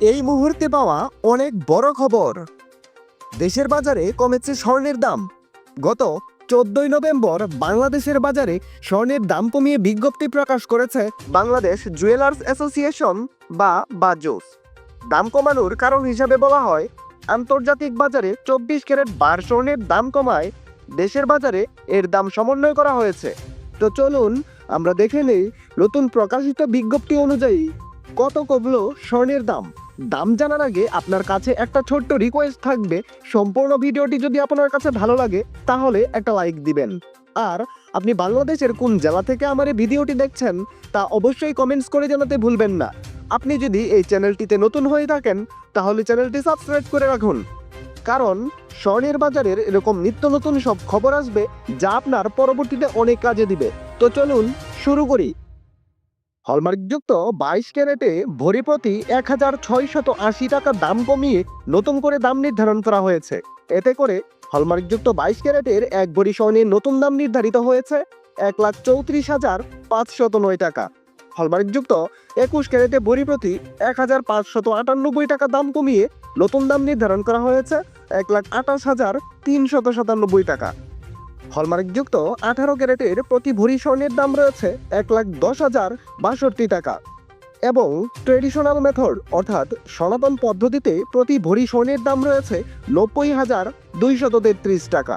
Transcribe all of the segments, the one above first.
এই মুহূর্তে পাওয়া অনেক বড় খবর। দেশের বাজারে কমেছে স্বর্ণের দাম। গত চোদ্দই নভেম্বর বাংলাদেশের বাজারে স্বর্ণের দাম কমিয়ে বিজ্ঞপ্তি প্রকাশ করেছে বাংলাদেশ জুয়েলার্স অ্যাসোসিয়েশন বা বাজোস। দাম কমানোর কারণ হিসাবে বলা হয়, আন্তর্জাতিক বাজারে চব্বিশ ক্যারেট বার স্বর্ণের দাম কমায়, দেশের বাজারে এর দাম সমন্বয় করা হয়েছে। তো চলুন আমরা দেখে নেই নতুন প্রকাশিত বিজ্ঞপ্তি অনুযায়ী কত কমলো স্বর্ণের দাম। দাম জানার আগে আপনার কাছে একটা ছোট্ট রিকোয়েস্ট থাকবে। সম্পূর্ণ ভিডিওটি যদি আপনার কাছে ভালো লাগে, তাহলে একটা লাইক দিবেন। আর আপনি বাংলাদেশের কোন জেলা থেকে আমার এই ভিডিওটি দেখছেন, তা অবশ্যই কমেন্টস করে জানাতে ভুলবেন না। আপনি যদি এই চ্যানেলটিতে নতুন হয়ে থাকেন, তাহলে চ্যানেলটি সাবস্ক্রাইব করে রাখুন। কারণ স্বর্ণের বাজারের এরকম নিত্য নতুন সব খবর আসবে, যা আপনার পরবর্তীতে অনেক কাজে দিবে। তো চলুন শুরু করি। হলমার্কযুক্ত বাইশ ক্যারেটে ভরি প্রতি এক হাজার ছয়শত আশি টাকা দাম কমিয়ে নতুন করে দাম নির্ধারণ করা হয়েছে। এতে করে হলমার্কযুক্ত বাইশ ক্যারেটের এক ভরি স্বর্ণের নতুন দাম নির্ধারিত হয়েছে এক লাখ চৌত্রিশ হাজার পাঁচশত নয় টাকা। হলমার্কযুক্ত একুশ ক্যারেটে ভরি প্রতি এক হাজার পাঁচশত আটানব্বই টাকা দাম কমিয়ে নতুন দাম নির্ধারণ করা হয়েছে এক লাখ আঠাশ হাজার তিনশত সাতানব্বই টাকা। হলমার্কযুক্ত আঠারো ক্যারেটের প্রতি ভরি স্বর্ণের দাম রয়েছে এক লাখ দশ হাজার বাষট্টি টাকা। এবং ট্রেডিশনাল মেথড অর্থাৎ সনাতন পদ্ধতিতে প্রতি ভরি স্বর্ণের দাম রয়েছে নব্বই হাজার দুইশত তেত্রিশ টাকা।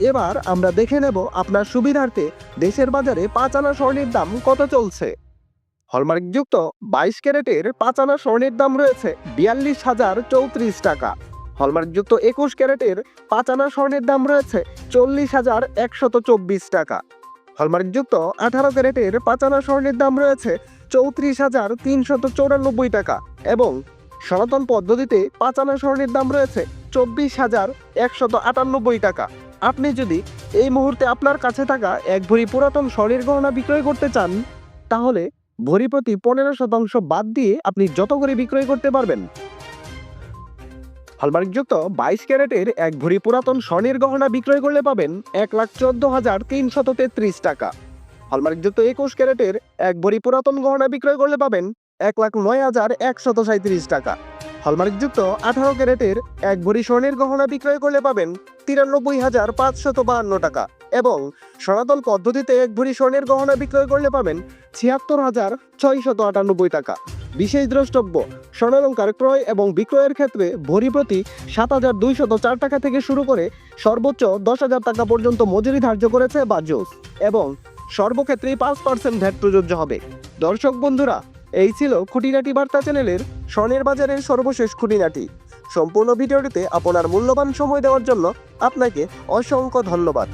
এবার আমরা দেখে নেব আপনার সুবিধার্থে দেশের বাজারে পাঁচ আনা স্বর্ণের দাম কত চলছে। হলমার্কযুক্ত বাইশ ক্যারেটের পাঁচ আনা স্বর্ণের দাম রয়েছে বিয়াল্লিশ হাজার চৌত্রিশ টাকা। হলমার্কযুক্ত একুশ ক্যারেটের পাঁচ আনা স্বর্ণের দাম রয়েছে চল্লিশ হাজার একশত চব্বিশ টাকা। হলমার্কযুক্ত আঠারো ক্যারেটের পাঁচ আনা স্বর্ণের দাম রয়েছে চৌত্রিশ হাজার তিনশত চৌরানব্বই টাকা এবং সনাতন পদ্ধতিতে পাঁচ আনা স্বর্ণের দাম রয়েছে চব্বিশ হাজার একশত আটানব্বই টাকা। আপনি যদি এই মুহূর্তে আপনার কাছে থাকা এক ভরি পুরাতন স্বর্ণের গহনা বিক্রয় করতে চান, তাহলে ভরি প্রতি পনেরো শতাংশ বাদ দিয়ে আপনি যত করে বিক্রয় করতে পারবেন। হলমার্কযুক্ত বাইশ ক্যারেটের এক ভরি পুরাতন স্বর্ণের গহনা বিক্রয় করলে পাবেন এক লাখ চোদ্দ হাজার তিনশত তেত্রিশ টাকা। হলমার্কযুক্ত একুশ ক্যারেটের এক ভরি পুরাতন গহনা বিক্রয় করলে পাবেন এক লাখ নয় হাজার একশত সাঁত্রিশ টাকা। হলমার্কযুক্ত আঠারো ক্যারেটের এক ভরি স্বর্ণের গহনা বিক্রয় করলে পাবেন তিরানব্বই হাজার পাঁচশত বাহান্ন টাকা। এবং সনাতন পদ্ধতিতে এক ভরি স্বর্ণের গহনা বিক্রয় করলে পাবেন ছিয়াত্তর হাজার ছয়শত আটানব্বই টাকা। বিশেষ দ্রষ্টব্য, স্বর্ণালঙ্কার ক্রয় এবং বিক্রয়ের ক্ষেত্রে ভরি প্রতি সাত হাজার দুইশত চার টাকা থেকে শুরু করে সর্বোচ্চ দশ হাজার টাকা পর্যন্ত মজুরি ধার্য করেছে বাজুস এবং সর্বক্ষেত্রেই পাঁচ পার্সেন্ট ভ্যাট প্রযোজ্য হবে। দর্শক বন্ধুরা, এই ছিল খুঁটিনাটি বার্তা চ্যানেলের স্বর্ণের বাজারের সর্বশেষ খুঁটিনাটি। সম্পূর্ণ ভিডিওটিতে আপনার মূল্যবান সময় দেওয়ার জন্য আপনাকে অসংখ্য ধন্যবাদ।